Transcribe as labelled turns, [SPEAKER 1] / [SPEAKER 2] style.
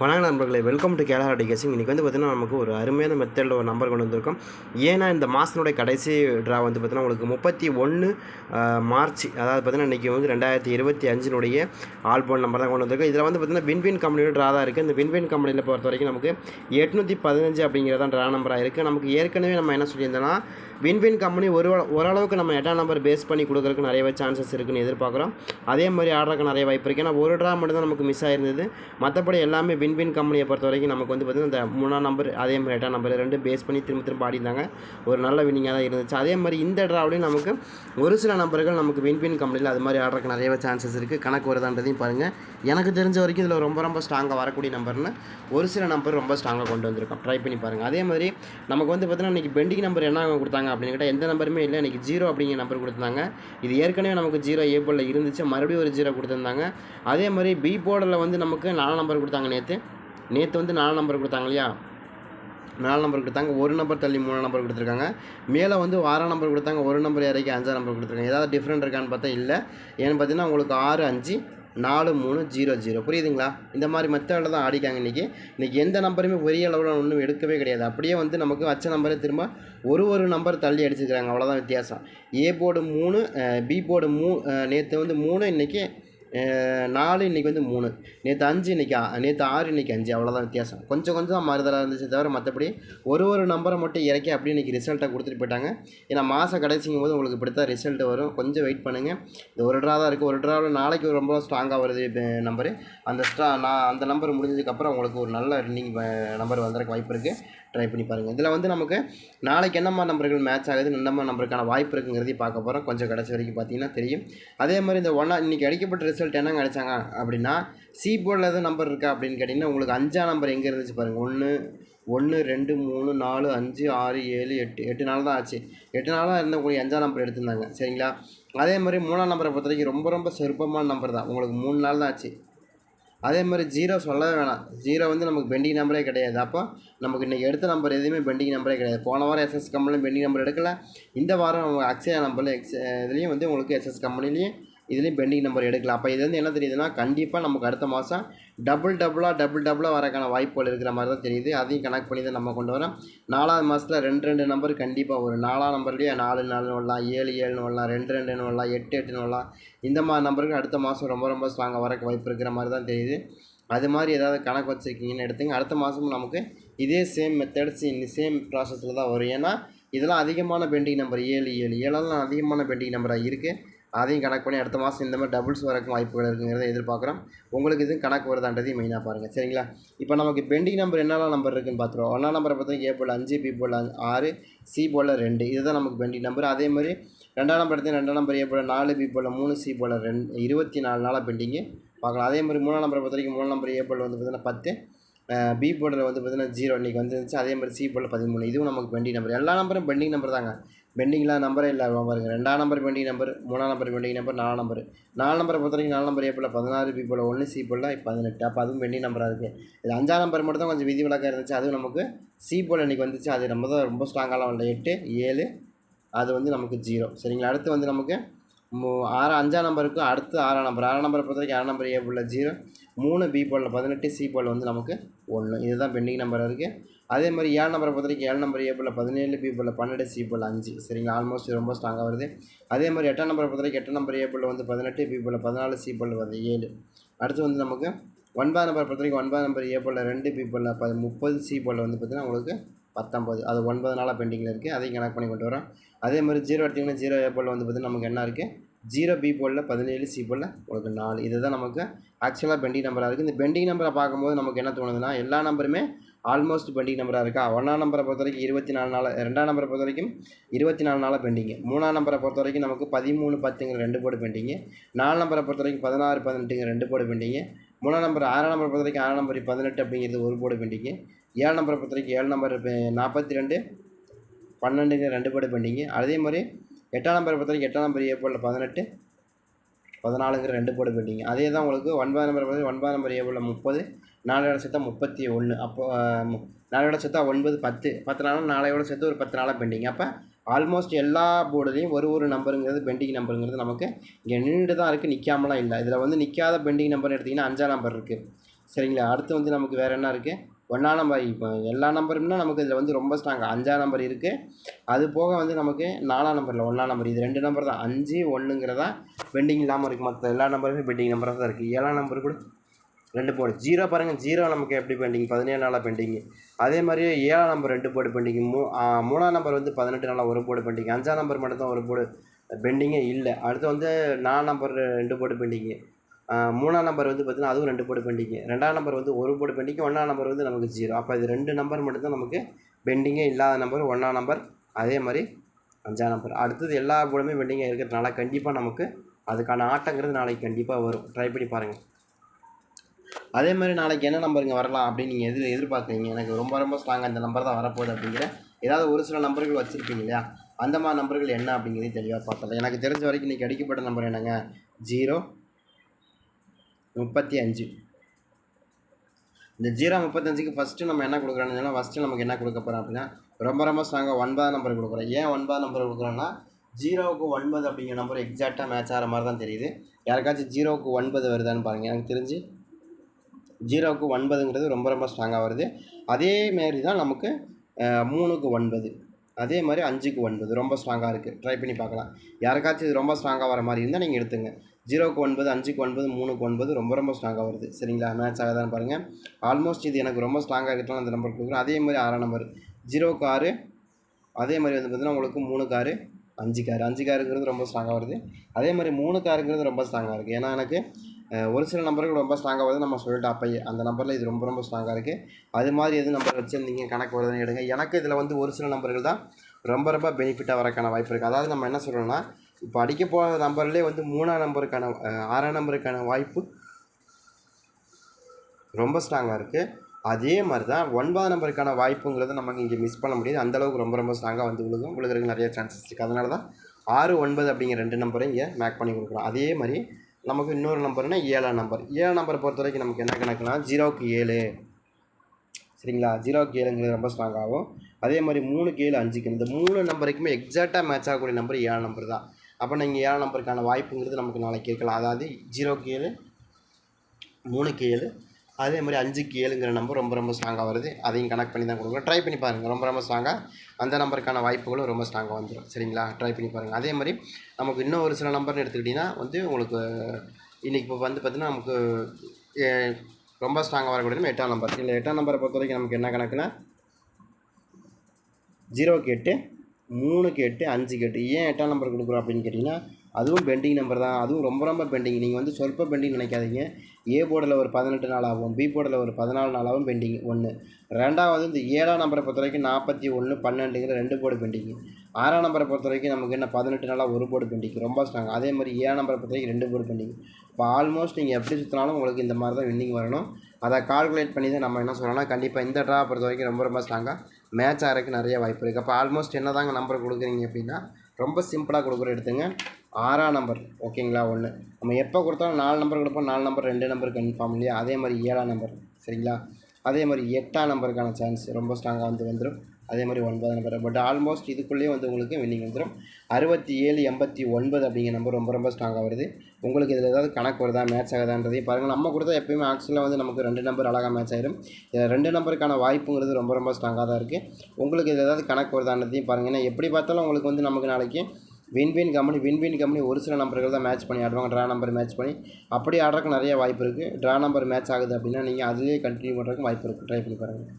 [SPEAKER 1] வணக்கம் நண்பர்களே welcome to கேலா டிகேசிங் இன்றைக்கி வந்து பார்த்திங்கன்னா நமக்கு ஒரு அருமையான மெத்தடில் ஒரு நம்பர் கொண்டு வந்திருக்கோம். ஏன்னா இந்த மாதத்தினுடைய கடைசி ட்ரா வந்து பார்த்திங்கன்னா உங்களுக்கு முப்பத்தி ஒன்று மார்ச் அதாவது பார்த்திங்கன்னா இன்றைக்கி வந்து ரெண்டாயிரத்தி இருபத்தி அஞ்சினுடைய ஆல்போன் நம்பர் தான் கொண்டு வந்திருக்கோம். இதில் வந்து பார்த்திங்கன்னா வின்வின் கம்பெனியோட ட்ரா தான் இருக்குது இந்த வின்வின் கம்பெனியில் பொறுத்த வரைக்கும் நமக்கு எட்நூற்றி பதினஞ்சு அப்படிங்கிறதான் ட்ரா நம்பராக இருக்குது நமக்கு ஏற்கனவே நம்ம என்ன சொல்லியிருந்தோன்னா வின்வின் கம்பெனி ஒரு ஓரளவுக்கு நம்ம எட்டாம் நம்பர் பேஸ் பண்ணி கொடுக்குறதுக்கு நிறையவே சான்சஸ் இருக்குன்னு எதிர்பார்க்குறோம். அதே மாதிரி ஆடுறதுக்கு நிறைய வாய்ப்பு இருக்குது ஏன்னா ஒரு ட்ரா மட்டும் தான் நமக்கு மிஸ் ஆயிருந்தது. மற்றபடி எல்லாமே வின்வின் கம்பெனியை பொறுத்த வரைக்கும் நமக்கு வந்து பார்த்திங்கன்னா இந்த மூணாம் நம்பர் அதே மாதிரி எட்டாம் நம்பர் ரெண்டு பேஸ் பண்ணி திரும்ப திரும்ப ஆடிருந்தாங்க ஒரு நல்ல வின்னிங்காக தான் இருந்துச்சு. அதே மாதிரி இந்த ட்ராவிலையும் நமக்கு ஒரு சில நம்பர்கள் நமக்கு வின்வின் கம்பெனியில் அது மாதிரி ஆடுறதுக்கு நிறையவே சான்சஸ் இருக்குது கணக்கு வருதான்றதையும் பாருங்கள் எனக்கு தெரிஞ்ச வரைக்கும் இதில் ரொம்ப ரொம்ப ஸ்ட்ராங்காக வரக்கூடிய நம்பர்னு ஒரு சில நம்பர் ரொம்ப ஸ்ட்ராங்காக கொண்டு வந்திருக்கோம். ட்ரை பண்ணி பாருங்கள் அதே மாதிரி நமக்கு வந்து பார்த்தீங்கன்னா இன்றைக்கி பெண்டிங் நம்பர் என்ன கொடுத்தாங்க அப்படின்னு கேட்டால் எந்த நம்பருமே இல்லை. இன்றைக்கி ஜீரோ அப்படிங்கிற நம்பர் கொடுத்தாங்க இது ஏற்கனவே நமக்கு ஜீரோ ஏ போர்டில் இருந்துச்சு. மறுபடியும் ஒரு ஜீரோ கொடுத்துருந்தாங்க. அதே மாதிரி பி போர்டில் வந்து நமக்கு நாலு நம்பர் கொடுத்தாங்க நேற்று நேற்று வந்து நாலு நம்பர் கொடுத்தாங்க இல்லையா? நாலு நம்பர் கொடுத்தாங்க. ஒரு நம்பர் தள்ளி மூணு நம்பர் கொடுத்துருக்காங்க. மேலே வந்து ஆறாம் நம்பர் கொடுத்தாங்க. ஒரு நம்பர் இறக்கி அஞ்சாம் நம்பர் கொடுத்துருக்காங்க. ஏதாவது டிஃப்ரெண்ட் இருக்கான்னு பார்த்தா இல்லை. ஏன்னு பார்த்தீங்கன்னா உங்களுக்கு ஆறு அஞ்சு நாலு மூணு ஜீரோ ஜீரோ. புரியுதுங்களா? இந்த மாதிரி மெத்தடில் தான் ஆடிக்காங்க இன்றைக்கி இன்றைக்கி எந்த நம்பருமே பெரிய அளவில் ஒன்றும் எடுக்கவே கிடையாது. அப்படியே வந்து நமக்கு வச்ச நம்பரே திரும்ப ஒரு ஒரு நம்பர் தள்ளி அடிச்சுக்கிறாங்க. அவ்வளோதான் வித்தியாசம். ஏ போர்டு மூணு பி போர்டு மூ நேற்று வந்து மூணு இன்றைக்கி நாலு இன்றைக்கி வந்து மூணு. நேற்று அஞ்சு இன்றைக்கி நேற்று ஆறு இன்றைக்கி அஞ்சு. அவ்வளோதான் வித்தியாசம். கொஞ்சம் கொஞ்சம் தான் மாறுதலாக இருந்துச்சு தவிர மற்றபடி ஒரு ஒரு நம்பரை மட்டும் இறக்கி அப்படி இன்றைக்கி ரிசல்ட்டை கொடுத்துட்டு போயிட்டாங்க. ஏன்னா மாதம் கடைசிங்கும் போது உங்களுக்கு இப்படி தான் ரிசல்ட் வரும். கொஞ்சம் வெயிட் பண்ணுங்கள் இந்த ஒரு ட்ரா தான் இருக்குது ஒரு ட்ராவில் நாளைக்கு ரொம்ப ஸ்ட்ராங்காக வருது நம்பரு அந்த ஸ்ட்ரா நான் அந்த நம்பர் முடிஞ்சதுக்கப்புறம் உங்களுக்கு ஒரு நல்ல ரன்னிங் நம்பர் வந்துறதுக்கு வாய்ப்பு இருக்குது ட்ரை பண்ணி பாருங்கள் இதில் வந்து நமக்கு நாளைக்கு என்னம்மா நம்பர்கள் மேட்ச் ஆகுது என்னம்மா நம்பருக்கான வாய்ப்பு இருக்குங்கிறதையும் பார்க்க போகிறோம் கொஞ்சம் கடைசி வரைக்கும் பார்த்தீங்கன்னா தெரியும். அதே மாதிரி இந்த ஒன்றா இன்றைக்கி அடிக்கப்பட்ட ரிசல்ட் சொல்லிட்டு என்ன கிடைச்சாங்க அப்படின்னா சி போர்டில் எதுவும் நம்பர் இருக்கா அப்படின்னு கேட்டிங்கன்னா உங்களுக்கு அஞ்சாம் நம்பர் எங்கே இருந்துச்சு பாருங்கள் ஒன்று ஒன்று ரெண்டு மூணு நாலு அஞ்சு ஆறு ஏழு எட்டு எட்டு நாள் தான் ஆச்சு. எட்டு நாளாக இருந்தவங்களுக்கு அஞ்சாம் நம்பர் எடுத்திருந்தாங்க. சரிங்களா? அதே மாதிரி மூணாம் நம்பரை பொறுத்த வரைக்கும் ரொம்ப ரொம்ப சொற்பமான நம்பர் தான். உங்களுக்கு மூணு நாள் தான் ஆச்சு. அதே மாதிரி ஜீரோ சொல்லவே வேணாம். ஜீரோ வந்து நமக்கு பெண்டிங் நம்பரே கிடையாது. அப்போ நமக்கு இன்றைக்கி எடுத்த நம்பர் எதுவுமே பெண்டிங் நம்பரே கிடையாது. போன வாரம் எஸ்எஸ் கம்பெனிலும் பெண்டிங் நம்பர் எடுக்கல. இந்த வாரம் அக்ஷயா நம்பரில் எக்ஸ் இதுலேயும் வந்து உங்களுக்கு எஸ்எஸ் கம்பெனிலையும் இதுலேயும் பெண்டிங் நம்பர் எடுக்கலாம். அப்போ இது வந்து என்ன தெரியுதுன்னா கண்டிப்பாக நமக்கு அடுத்த மாதம் டபுள் டபுளாக டபுள் டபுளாக வரக்கான வாய்ப்புகள் இருக்கிற மாதிரி தான் தெரியுது. அதையும் கனெக்ட் பண்ணி தான் நம்ம கொண்டு வரோம். நாலாவது மாதத்தில் ரெண்டு ரெண்டு நம்பர் கண்டிப்பாக ஒரு நாலாம் நம்பர்லேயே நாலு நாலுன்னு வரலாம் ஏழு ஏழுன்னு வரலாம் ரெண்டு ரெண்டுன்னு வரலாம் எட்டு எட்டுன்னு வரலாம் இந்த மாதிரி நம்பருக்கு அடுத்த மாதம் ரொம்ப ரொம்ப ஸ்ட்ராங்காக வரக்கு வாய்ப்பு இருக்கிற மாதிரி தான் தெரியுது. அது மாதிரி ஏதாவது கணக்கு வச்சுருக்கீங்கன்னு எடுத்துங்க. அடுத்த மாதமும் நமக்கு இதே சேம் மெத்தட்ஸ் சேம் ப்ராசஸில் தான் வரும். ஏன்னா இதெல்லாம் அதிகமான பெண்டிங் நம்பர் ஏழு ஏழு. ஏழெல்லாம் அதிகமான பெண்டிங் நம்பராக இருக்குது அதையும் கணக்கு பண்ணி அடுத்த மாதம் இந்த மாதிரி டபுள்ஸ் வரக்கும் வாய்ப்புகள் இருக்குங்கிறத எதிர்பார்க்குறோம். உங்களுக்கு இது கணக்கு வருதான்றதையும் மெயினாக பாருங்கள் சரிங்களா? இப்போ நமக்கு பெண்டிங் நம்பர் என்னெல்லாம் நம்பர் இருக்குன்னு பார்த்துருவோம். ஒன்றாம் நம்பரை பார்த்தீங்கன்னா ஏ போல் அஞ்சு பி போல் ஆறு சி போல் ரெண்டு. இதுதான் நமக்கு பெண்டிங் நம்பர் அதே மாதிரி ரெண்டாம் நம்பர் எடுத்து ரெண்டாம் நம்பர் ஏ போல் நாலு பி போல் மூணு சி போல் ரெண்டு இருபத்தி நாலு நாளாக பெண்டிங்கு பார்க்கலாம். அதே மாதிரி மூணாம் நம்பரை பொறுத்த வரைக்கும் மூணாம் நம்பர் ஏ போல் வந்து பார்த்திங்கன்னா பத்து பி போர்டில் வந்து பார்த்திங்கன்னா ஜீரோ இன்றைக்கி வந்துருந்துச்சு. அதே மாதிரி சி போர்டில் பதிமூணு. இதுவும் நமக்கு பெண்டிங் நம்பர் எல்லா நம்பரும் பெண்டிங் நம்பர் தாங்க. பெண்டிங்லாம் நம்பரே இல்லை பாருங்க. ரெண்டாம் நம்பர் பெண்டிங் நம்பர் மூணாம் நம்பர் பெண்டிங் நம்பர் நாலாம் நம்பர். நாலு நம்பரை பொறுத்த வரைக்கும் நாலு நம்பர் ஏப்பில் பதினாறு பி போல் ஒன்று சி போல் பதினெட்டு. அப்போ அதுவும் பெண்டிங் நம்பராக இருக்குது இது அஞ்சாம் நம்பர் மட்டும் தான் கொஞ்சம் விதி விளக்காக இருந்துச்சு. அதுவும் நமக்கு சி போல் இன்றைக்கி வந்துச்சு. அது நம்ம தான் ரொம்ப ஸ்ட்ராங்காலாம் வரல எட்டு ஏழு அது வந்து நமக்கு ஜீரோ சரிங்களா? அடுத்து வந்து நமக்கு மூ ஆறு அஞ்சாம் நம்பருக்கு அடுத்து ஆறாம் நம்பர். ஆறாம் நம்பரை பொறுத்த வரைக்கும் ஆறாம் நம்பர் ஏ போல் ஜீரோ மூணு பி போலில் பதினெட்டு சி போல் வந்து நமக்கு ஒன்று இதுதான் பெண்டிங் நம்பர் இருக்குது அதே மாதிரி ஏழு நம்பரை பொறுத்த வரைக்கும் ஏழு நம்பர் ஏ போல் பதினேழு பி போல் பன்னெண்டு சி போல் அஞ்சு. சரிங்களா? ஆல்மோஸ்ட் ரொம்ப ஸ்ட்ராங்காக வருது. அதே மாதிரி எட்டாம் நம்பரை பொறுத்த வரைக்கும் எட்டாம் நம்பர் ஏ போல் வந்து பதினெட்டு பி போல் பதினாலு சி போல் வந்து ஏழு. அடுத்து வந்து நமக்கு ஒன்பதாம் நம்பர் பொறுத்த வரைக்கும் ஒன்பதாம் நம்பர் ஏ போல் ரெண்டு பி போல் ப முப்பது சி போல் வந்து பார்த்திங்கன்னா உங்களுக்கு பத்தொம்பது அது ஒன்பது நாளாக பெண்டிங்கில் இருக்குது அதையும் கனெக்ட் பண்ணி கொண்டு வரோம். அதே மாதிரி ஜீரோ எடுத்திங்கன்னா ஜீரோ ஏ போல் வந்து பார்த்திங்கன்னா நமக்கு என்ன இருக்குது ஜீரோ பி போலில் பதினேழு சி போலில் உங்களுக்கு நாலு இதுதான் நமக்கு ஆக்சுவலாக பெண்டிங் நம்பராக இருக்குது இந்த பெண்டிங் நம்பரை பார்க்கும்போது நமக்கு என்ன தோணுதுன்னா எல்லா நம்பருமே ஆல்மோஸ்ட் பெண்டிங் நம்பராக இருக்கா ஒன்றாம் நம்பரை பொறுத்த வரைக்கும் இருபத்தி நாலு நாள் ரெண்டாம் நம்பரை பொறுத்த வரைக்கும் இருபத்தி நாலு நாளாக பெண்டிங்கு மூணாம் நம்பரை பொறுத்த வரைக்கும் நமக்கு பதிமூணு பத்துங்கிற ரெண்டு போர்டு பெண்டிங்கு நாலு நம்பரை பொறுத்த வரைக்கும் பதினாறு பதினெட்டுங்கிற ரெண்டு போர்டு பெண்டிங்கு மூணாம் நம்பர் ஆறாம் நம்பரை பொறுத்த வரைக்கும் ஆறாம் நம்பர் பதினெட்டு அப்படிங்கிறது ஒரு போர்டு பெண்டிங்கு ஏழு நம்பரை பொறுத்த வரைக்கும் ஏழு நம்பர் நாற்பத்தி ரெண்டு பன்னெண்டுங்கிற ரெண்டு போர்டு பெண்டிங்கு அதே மாதிரி எட்டாம் நம்பரை பொறுத்த வரைக்கும் எட்டாம் நம்பர் ஏ பதினெட்டு பதினாலுங்கிற ரெண்டு போர்டு பெண்டிங் அதே தான் உங்களுக்கு ஒன்பதாம் நம்பர் பார்த்து ஒன்பதாம் நம்பர் ஏ முப்பது நாலோட சேர்த்தா முப்பத்தி ஒன்று. அப்போ நாலோட சேர்த்தா ஒன்பது பத்து பத்து நாளும் நாளையோட சேர்த்து ஒரு பத்து நாளாக பெண்டிங். அப்போ ஆல்மோஸ்ட் எல்லா போர்டுலேயும் ஒரு ஒரு நம்பருங்கிறது பெண்டிங் நம்பருங்கிறது நமக்கு இங்கே நின்றுட்டு தான் இருக்குது நிற்காமலாம் இல்லை. இதில் வந்து நிற்காத பெண்டிங் நம்பர் எடுத்திங்கன்னா அஞ்சாம் நம்பர் இருக்குது. சரிங்களா? அடுத்து வந்து நமக்கு வேறு என்ன இருக்குது? ஒன்றா நம்பர் இப்போ எல்லா நம்பரும்னா நமக்கு இதில் வந்து ரொம்ப ஸ்ட்ராங் அஞ்சாம் நம்பர் இருக்குது அது போக வந்து நமக்கு நாலாம் நம்பரில் ஒன்றா நம்பர். இது ரெண்டு நம்பர் தான். அஞ்சு ஒன்றுங்கிறதா பெண்டிங் இல்லாமல் இருக்குது மற்ற எல்லா நம்பருமே பெண்டிங் நம்பராக தான் இருக்குது ஏழாம் நம்பர் கூட ரெண்டு போர்டு ஜீரோ பாருங்கள் ஜீரோ நமக்கு எப்படி பெண்டிங் பதினேழு நாளாக பெண்டிங் அதே மாதிரியே ஏழாம் நம்பர் ரெண்டு போர்டு பெண்டிங் மூ மூணாம் நம்பர் வந்து பதினெட்டு நாளாக ஒரு போர்டு பெண்டிங் அஞ்சாம் நம்பர் மட்டும் தான் ஒரு போர்டு பெண்டிங்கே இல்லை. அடுத்து வந்து நாலு நம்பர் ரெண்டு போர்டு பெண்டிங்கு மூணாம் நம்பர் வந்து பார்த்திங்கன்னா அதுவும் ரெண்டு போடு பெண்டிங்கு ரெண்டாம் நம்பர் வந்து ஒரு போடு பெண்டிங் ஒன்றாம் நம்பர் வந்து நமக்கு ஜீரோ அப்போ இது ரெண்டு நம்பர் மட்டும்தான் நமக்கு பெண்டிங்கே இல்லாத நம்பர் ஒன்றாம் நம்பர் அதே மாதிரி அஞ்சாம் நம்பர் அடுத்தது எல்லா போர்டுமே பெண்டிங்காக இருக்கிறதுனால கண்டிப்பாக நமக்கு அதுக்கான ஆட்டங்கிறது நாளைக்கு கண்டிப்பாக வரும். ட்ரை பண்ணி பாருங்கள் அதே மாதிரி நாளைக்கு என்ன நம்பருங்க வரலாம் அப்படின்னு நீங்கள் எது எதிர்பார்க்குறீங்க. எனக்கு ரொம்ப ரொம்ப ஸ்ட்ராங்காக இந்த நம்பர் தான் வரப்போகுது அப்படிங்கிற ஏதாவது ஒரு சில நம்பர்கள் வச்சுருப்பீங்க இல்லையா? அந்த மாதிரி நம்பர்கள் என்ன அப்படிங்கிறது தெளிவாக பார்த்தலாம் எனக்கு தெரிஞ்ச வரைக்கும் இன்றைக்கி அடிக்கப்பட்ட நம்பர் என்னங்க? ஜீரோ முப்பத்தி அஞ்சு. இந்த ஜீரோ முப்பத்தஞ்சுக்கு ஃபஸ்ட்டு நம்ம என்ன கொடுக்குறோம்னா ஃபஸ்ட்டு நமக்கு என்ன கொடுக்க போகிறோம் அப்படின்னா ரொம்ப ரொம்ப ஸ்ட்ராங்காக ஒன்பதாம் நம்பர் கொடுக்குறோம். ஏன் ஒன்பதாம் நம்பர் கொடுக்குறோன்னா ஜீரோவுக்கு ஒன்பது அப்படிங்கிற நம்பர் எக்ஸாக்டாக மேட்ச் ஆகிற மாதிரி தான் தெரியுது. யாருக்காச்சும் ஜீரோவுக்கு ஒன்பது வருதான்னு பாருங்கள் எனக்கு தெரிஞ்சு ஜீரோவுக்கு ஒன்பதுங்கிறது ரொம்ப ரொம்ப ஸ்ட்ராங்காக வருது. அதே மாரி தான் நமக்கு மூணுக்கு ஒன்பது. அதே மாதிரி அஞ்சுக்கு ஒன்பது ரொம்ப ஸ்ட்ராங்காக இருக்குது ட்ரை பண்ணி பார்க்கலாம். யாருக்காச்சும் இது ரொம்ப ஸ்ட்ராங்காக வர மாதிரி இருந்தால் நீங்கள் எடுத்துங்க. ஜீரோக்கு ஒன்பது அஞ்சுக்கு ஒன்பது மூணுக்கு ஒன்பது ரொம்ப ரொம்ப ஸ்ட்ராங்காக வருது. சரிங்களா? மேட்ச் ஆகுதான்னு பாருங்கள் ஆல்மோஸ்ட் இது எனக்கு ரொம்ப ஸ்ட்ராங்காக இருக்கிறதுனால அந்த நம்பர் கொடுக்குறேன். அதே மாதிரி ஆறாம் நம்பர் ஜீரோக்கு ஆறு அதே மாதிரி வந்து பார்த்திங்கன்னா உங்களுக்கு மூணு காரு அஞ்சு காரு அஞ்சு காருங்கிறது ரொம்ப ஸ்ட்ராங்காக வருது. அதே மாதிரி மூணு காருங்கிறது ரொம்ப ஸ்ட்ராங்காக இருக்குது ஏன்னா எனக்கு ஒரு சில நம்பர்கள் ரொம்ப ஸ்ட்ராங்காக வருது. நம்ம சொல்லிட்டோம் அப்பயே அந்த நம்பரில் இது ரொம்ப ரொம்ப ஸ்ட்ராங்காக இருக்குது அது மாதிரி எது நம்பர் வச்சுருந்தீங்க? கணக்கு வருதுன்னு எடுங்க எனக்கு இதில் வந்து ஒரு சில நம்பர்கள் தான் ரொம்ப ரொம்ப பெனிஃபிட்டாக வரக்கான வாய்ப்பு இருக்குது அதாவது நம்ம என்ன சொல்கிறோம்னா இப்போ அடிக்க போகிற நம்பர்லேயே வந்து மூணாம் நம்பருக்கான ஆறாம் நம்பருக்கான வாய்ப்பு ரொம்ப ஸ்ட்ராங்காக இருக்குது அதே மாதிரி தான் ஒன்பதாம் நம்பருக்கான வாய்ப்புங்கிறத நமக்கு இங்கே மிஸ் பண்ண முடியாது. அந்தளவுக்கு ரொம்ப ரொம்ப ஸ்ட்ராங்காக வந்து விழுகும். விழுகிறதுக்கு நிறைய சான்சஸ் இருக்குது அதனால தான் ஆறு ஒன்பது அப்படிங்கிற ரெண்டு நம்பரை இங்கே மேக் பண்ணி கொடுக்குறோம். அதே மாதிரி நமக்கு இன்னொரு நம்பர்னா ஏழாம் நம்பர் ஏழாம் நம்பரை பொறுத்த வரைக்கும் நமக்கு என்ன கணக்குனா ஜீரோவுக்கு ஏழு. சரிங்களா? ஜீரோவுக்கு ஏழுங்கிறது ரொம்ப ஸ்ட்ராங் ஆகும் அதே மாதிரி மூணுக்கு ஏழு அஞ்சுக்கு. இந்த மூணு நம்பருக்குமே எக்ஸாக்டாக மேட்ச் ஆகக்கூடிய நம்பர் ஏழாம் நம்பர் தான் அப்போ நீங்கள் ஏழாம் நம்பருக்கான வாய்ப்புங்கிறது நமக்கு நாளைக்கு கேட்கலாம் அதாவது ஜீரோக்கு ஏழு மூணுக்கு ஏழு அதே மாதிரி அஞ்சுக்கு ஏழுங்கிற நம்பர் ரொம்ப ரொம்ப ஸ்ட்ராங்காக வருது. அதையும் கனெக்ட் பண்ணி தான் கொடுக்குறோம் ட்ரை பண்ணி பாருங்கள் ரொம்ப ரொம்ப ஸ்ட்ராங்காக அந்த நம்பருக்கான வாய்ப்புகளும் ரொம்ப ஸ்ட்ராங்காக வந்துடும் சரிங்களா? ட்ரை பண்ணி பாருங்கள் அதே மாதிரி நமக்கு இன்னும் ஒரு சில நம்பர்னு எடுத்துக்கிட்டிங்கன்னா வந்து உங்களுக்கு இன்றைக்கி இப்போ வந்து பார்த்திங்கன்னா நமக்கு ஏ, ரொம்ப ஸ்ட்ராங்காக வரக்கூடிய எட்டாம் நம்பர் இல்லை எட்டாம் நம்பரை பொறுத்த வரைக்கும் நமக்கு என்ன கணக்குன்னா ஜீரோக்கு எட்டு மூணுக்கு எட்டு அஞ்சுக்கு எட்டு ஏன் எட்டாம் நம்பர் கொடுக்குறோம் அப்படின்னு கேட்டிங்கன்னா அதுவும் பெண்டிங் நம்பர் தான். அதுவும் ரொம்ப ரொம்ப பெண்டிங் நீங்கள் வந்து சொற்ப பெண்டிங் நினைக்காதீங்க. ஏ போர்டில் ஒரு பதினெட்டு நாள் ஆகும். பி போர்டில் ஒரு பதினாலு நாளாகவும் பெண்டிங் ஒன்று ரெண்டாவது இந்த ஏழாம் நம்பரை பொறுத்த வரைக்கும் நாற்பத்தி ஒன்று பன்னெண்டுங்கிற ரெண்டு போர்டு பெண்டிங் ஆறாம் நம்பரை பொறுத்த வரைக்கும் நமக்கு என்ன பதினெட்டு நாளாக ஒரு போர்டு பெண்டிங் ரொம்ப ஸ்ட்ராங் அதே மாதிரி ஏழாம் நம்பரை பொறுத்த வரைக்கும் ரெண்டு போர்டு பெண்டிங் இப்போ ஆல்மோஸ்ட் நீங்கள் எப்படி சுற்றினாலும் உங்களுக்கு இந்த மாதிரி தான் வின்னிங் வரணும். அதை கால்குலேட் பண்ணி தான் நம்ம என்ன சொல்லணும்னா கண்டிப்பாக இந்த ட்ரா பொறுத்த வரைக்கும் ரொம்ப ரொம்ப ஸ்ட்ராங்காக மேட்ச் ஆகிறதுக்கு நிறைய வாய்ப்பு இருக்குது அப்போ ஆல்மோஸ்ட் என்ன தாங்க நம்பர் கொடுக்குறீங்க அப்படின்னா ரொம்ப சிம்பிளாக கொடுக்குற எடுத்துங்க. ஆறாம் நம்பர் ஓகேங்களா ஒன்று நம்ம எப்போ கொடுத்தாலும் நாலு நம்பர் கொடுப்போம். நாலு நம்பர் ரெண்டு நம்பர் கன்ஃபார்ம் இல்லையா? அதே மாதிரி ஏழாம் நம்பர் சரிங்களா? அதே மாதிரி எட்டாம் நம்பருக்கான சான்ஸ் ரொம்ப ஸ்ட்ராங்காக வந்து வந்துடும் அதே மாதிரி ஒன்பதாம் நம்பர் பட் ஆல்மோஸ்ட் இதுக்குள்ளேயே வந்து உங்களுக்கு வின்னிங் வந்துடும் அறுபத்தி ஏழு எண்பத்தி ஒன்பது அப்படிங்கிற நம்பர் ரொம்ப ரொம்ப ஸ்ட்ராங்காக வருது. உங்களுக்கு இதில் ஏதாவது கணக்கு வருதா மேட்ச் ஆகுதான்றதையும் பாருங்கள் நம்ம கொடுத்தா எப்பயுமே ஆக்சுவலாக வந்து நமக்கு ரெண்டு நம்பர் அழகாக மேட்ச் ஆயிடும் இதில் ரெண்டு நம்பருக்கான வாய்ப்புங்கிறது ரொம்ப ரொம்ப ஸ்ட்ராங்காக தான் இருக்குது உங்களுக்கு இதில் ஏதாவது கணக்கு வருதான்றதையும் பாருங்கள் ஏன்னா எப்படி பார்த்தாலும் உங்களுக்கு வந்து நமக்கு நாளைக்கு win win company win win company ஒரு சில நம்பர்கள் தான் மேட்ச் பண்ணி ஆடுவாங்க. ட்ரா நம்பர் மேட்ச் பண்ணி அப்படி ஆடுறதுக்கு நிறைய வாய்ப்பு இருக்குது ட்ரா நம்பர் மேட்ச் ஆகுது அப்படின்னா நீங்கள் அதிலேயே கண்டினியூ பண்ணுறதுக்கு வாய்ப்பு இருக்குது ட்ரை பண்ணி பாருங்கள்